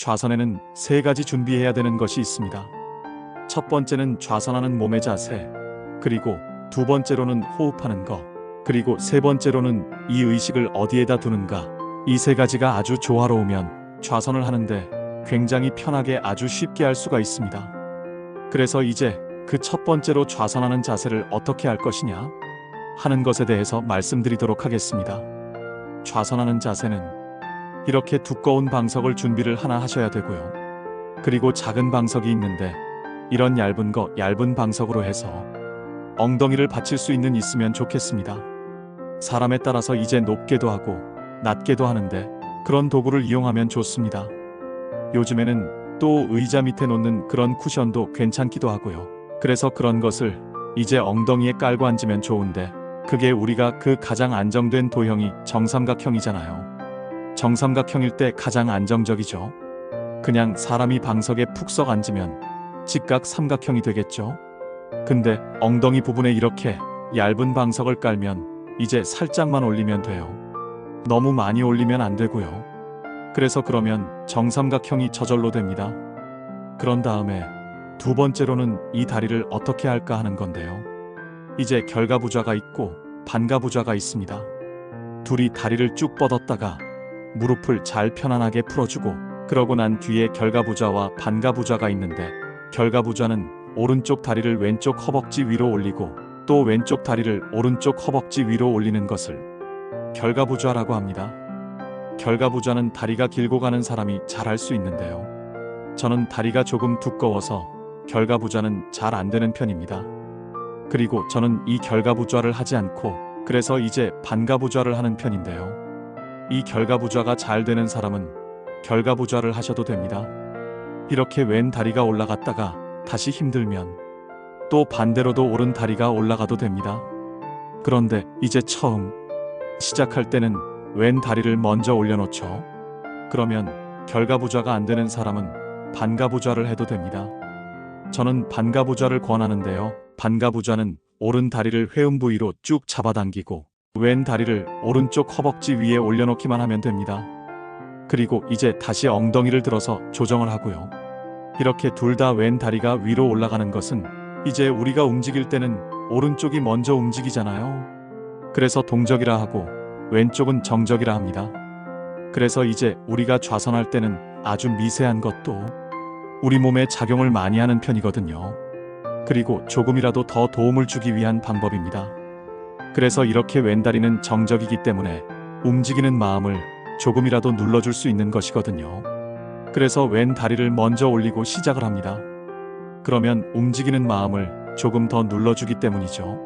좌선에는 세 가지 준비해야 되는 것이 있습니다. 첫 번째는 좌선하는 몸의 자세, 그리고 두 번째로는 호흡하는 것, 그리고 세 번째로는 이 의식을 어디에다 두는가. 이 세 가지가 아주 조화로우면 좌선을 하는데 굉장히 편하게 아주 쉽게 할 수가 있습니다. 그래서 이제 그 첫 번째로 좌선하는 자세를 어떻게 할 것이냐 하는 것에 대해서 말씀드리도록 하겠습니다. 좌선하는 자세는 이렇게 두꺼운 방석을 준비를 하나 하셔야 되고요. 그리고 작은 방석이 있는데 이런 얇은 거 얇은 방석으로 해서 엉덩이를 받칠 수 있는 있으면 좋겠습니다. 사람에 따라서 이제 높게도 하고 낮게도 하는데 그런 도구를 이용하면 좋습니다. 요즘에는 또 의자 밑에 놓는 그런 쿠션도 괜찮기도 하고요. 그래서 그런 것을 이제 엉덩이에 깔고 앉으면 좋은데 그게 우리가 그 가장 안정된 도형이 정삼각형이잖아요. 정삼각형일 때 가장 안정적이죠. 그냥 사람이 방석에 푹썩 앉으면 직각 삼각형이 되겠죠. 근데 엉덩이 부분에 이렇게 얇은 방석을 깔면 이제 살짝만 올리면 돼요. 너무 많이 올리면 안 되고요. 그래서 그러면 정삼각형이 저절로 됩니다. 그런 다음에 두 번째로는 이 다리를 어떻게 할까 하는 건데요. 이제 결과부좌가 있고 반가부좌가 있습니다. 둘이 다리를 쭉 뻗었다가 무릎을 잘 편안하게 풀어주고 그러고 난 뒤에 결과부좌와 반가부좌가 있는데 결과부좌는 오른쪽 다리를 왼쪽 허벅지 위로 올리고 또 왼쪽 다리를 오른쪽 허벅지 위로 올리는 것을 결과부좌라고 합니다. 결과부좌는 다리가 길고 가는 사람이 잘할 수 있는데요. 저는 다리가 조금 두꺼워서 결과부좌는 잘 안 되는 편입니다. 그리고 저는 이 결과부좌를 하지 않고 그래서 이제 반가부좌를 하는 편인데요. 이 결과부좌가 잘 되는 사람은 결과부좌를 하셔도 됩니다. 이렇게 왼 다리가 올라갔다가 다시 힘들면 또 반대로도 오른 다리가 올라가도 됩니다. 그런데 이제 처음 시작할 때는 왼 다리를 먼저 올려놓죠. 그러면 결과부좌가 안 되는 사람은 반가부좌를 해도 됩니다. 저는 반가부좌를 권하는데요. 반가부좌는 오른 다리를 회음 부위로 쭉 잡아당기고 왼 다리를 오른쪽 허벅지 위에 올려놓기만 하면 됩니다. 그리고 이제 다시 엉덩이를 들어서 조정을 하고요. 이렇게 둘 다 왼 다리가 위로 올라가는 것은 이제 우리가 움직일 때는 오른쪽이 먼저 움직이잖아요. 그래서 동적이라 하고 왼쪽은 정적이라 합니다. 그래서 이제 우리가 좌선할 때는 아주 미세한 것도 우리 몸에 작용을 많이 하는 편이거든요. 그리고 조금이라도 더 도움을 주기 위한 방법입니다. 그래서 이렇게 왼다리는 정적이기 때문에 움직이는 마음을 조금이라도 눌러줄 수 있는 것이거든요. 그래서 왼 다리를 먼저 올리고 시작을 합니다. 그러면 움직이는 마음을 조금 더 눌러주기 때문이죠.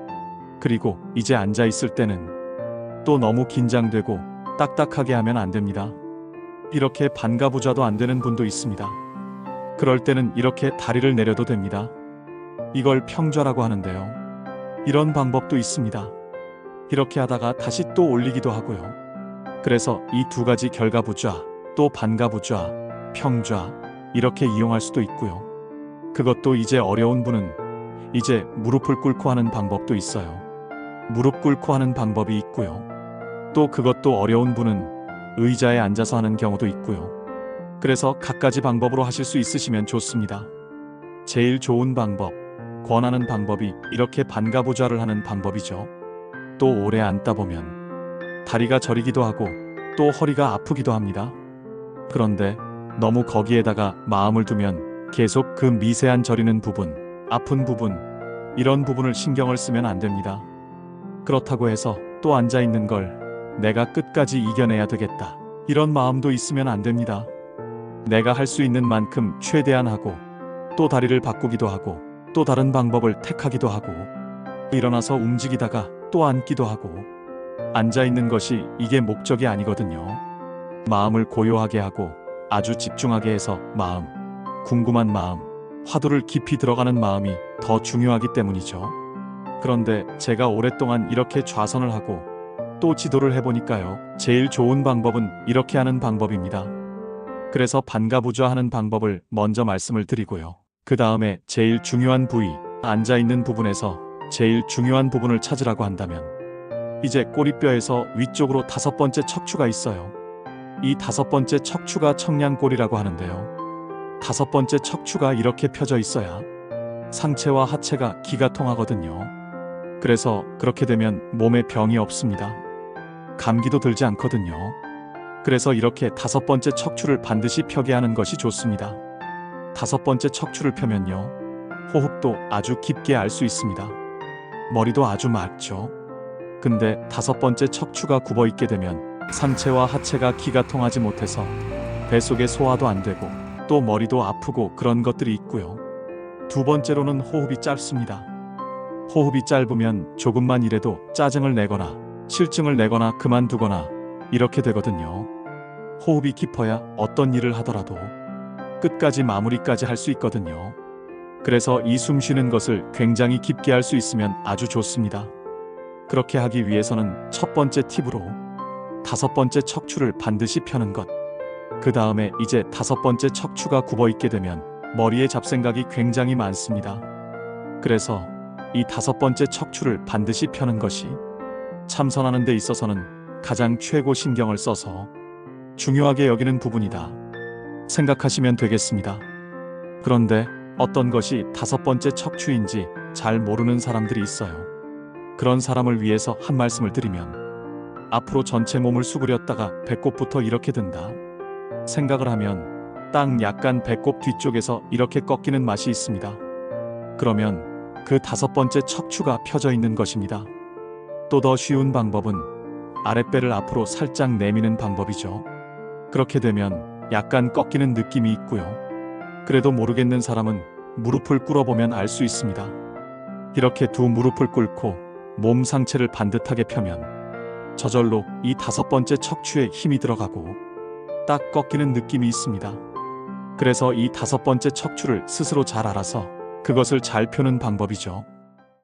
그리고 이제 앉아 있을 때는 또 너무 긴장되고 딱딱하게 하면 안 됩니다. 이렇게 반가부좌도 안 되는 분도 있습니다. 그럴 때는 이렇게 다리를 내려도 됩니다. 이걸 평좌라고 하는데요. 이런 방법도 있습니다. 이렇게 하다가 다시 또 올리기도 하고요. 그래서 이 두 가지 결과 부좌, 또 반가 부좌, 평좌 이렇게 이용할 수도 있고요. 그것도 이제 어려운 분은 이제 무릎을 꿇고 하는 방법도 있어요. 무릎 꿇고 하는 방법이 있고요. 또 그것도 어려운 분은 의자에 앉아서 하는 경우도 있고요. 그래서 각가지 방법으로 하실 수 있으시면 좋습니다. 제일 좋은 방법, 권하는 방법이 이렇게 반가부좌를 하는 방법이죠. 또 오래 앉다 보면 다리가 저리기도 하고 또 허리가 아프기도 합니다. 그런데 너무 거기에다가 마음을 두면 계속 그 미세한 저리는 부분, 아픈 부분, 이런 부분을 신경을 쓰면 안 됩니다. 그렇다고 해서 또 앉아 있는 걸 내가 끝까지 이겨내야 되겠다. 이런 마음도 있으면 안 됩니다. 내가 할 수 있는 만큼 최대한 하고 또 다리를 바꾸기도 하고 또 다른 방법을 택하기도 하고 일어나서 움직이다가 또 앉기도 하고 앉아 있는 것이 이게 목적이 아니거든요. 마음을 고요하게 하고 아주 집중하게 해서 마음, 궁금한 마음, 화두를 깊이 들어가는 마음이 더 중요하기 때문이죠. 그런데 제가 오랫동안 이렇게 좌선을 하고 또 지도를 해보니까요. 제일 좋은 방법은 이렇게 하는 방법입니다. 그래서 반가부좌 하는 방법을 먼저 말씀을 드리고요. 그 다음에 제일 중요한 부위, 앉아있는 부분에서 제일 중요한 부분을 찾으라고 한다면 이제 꼬리뼈에서 위쪽으로 다섯 번째 척추가 있어요. 이 다섯 번째 척추가 청량골이라고 하는데요. 다섯 번째 척추가 이렇게 펴져 있어야 상체와 하체가 기가 통하거든요. 그래서 그렇게 되면 몸에 병이 없습니다. 감기도 들지 않거든요. 그래서 이렇게 다섯 번째 척추를 반드시 펴게 하는 것이 좋습니다. 다섯 번째 척추를 펴면요. 호흡도 아주 깊게 알 수 있습니다. 머리도 아주 맑죠. 근데 다섯 번째 척추가 굽어 있게 되면 상체와 하체가 기가 통하지 못해서 뱃속에 소화도 안 되고 또 머리도 아프고 그런 것들이 있고요. 두 번째로는 호흡이 짧습니다. 호흡이 짧으면 조금만 일해도 짜증을 내거나 실증을 내거나 그만두거나 이렇게 되거든요. 호흡이 깊어야 어떤 일을 하더라도 끝까지 마무리까지 할 수 있거든요. 그래서 이 숨 쉬는 것을 굉장히 깊게 할 수 있으면 아주 좋습니다. 그렇게 하기 위해서는 첫 번째 팁으로 다섯 번째 척추를 반드시 펴는 것. 그 다음에 이제 다섯 번째 척추가 굽어 있게 되면 머리에 잡생각이 굉장히 많습니다. 그래서 이 다섯 번째 척추를 반드시 펴는 것이 참선하는 데 있어서는 가장 최고 신경을 써서 중요하게 여기는 부분이다. 생각하시면 되겠습니다. 그런데 어떤 것이 다섯 번째 척추인지 잘 모르는 사람들이 있어요. 그런 사람을 위해서 한 말씀을 드리면 앞으로 전체 몸을 수그렸다가 배꼽부터 이렇게 든다. 생각을 하면 땅 약간 배꼽 뒤쪽에서 이렇게 꺾이는 맛이 있습니다. 그러면 그 다섯 번째 척추가 펴져 있는 것입니다. 또 더 쉬운 방법은 아랫배를 앞으로 살짝 내미는 방법이죠. 그렇게 되면 약간 꺾이는 느낌이 있고요. 그래도 모르겠는 사람은 무릎을 꿇어보면 알 수 있습니다. 이렇게 두 무릎을 꿇고 몸 상체를 반듯하게 펴면 저절로 이 다섯 번째 척추에 힘이 들어가고 딱 꺾이는 느낌이 있습니다. 그래서 이 다섯 번째 척추를 스스로 잘 알아서 그것을 잘 펴는 방법이죠.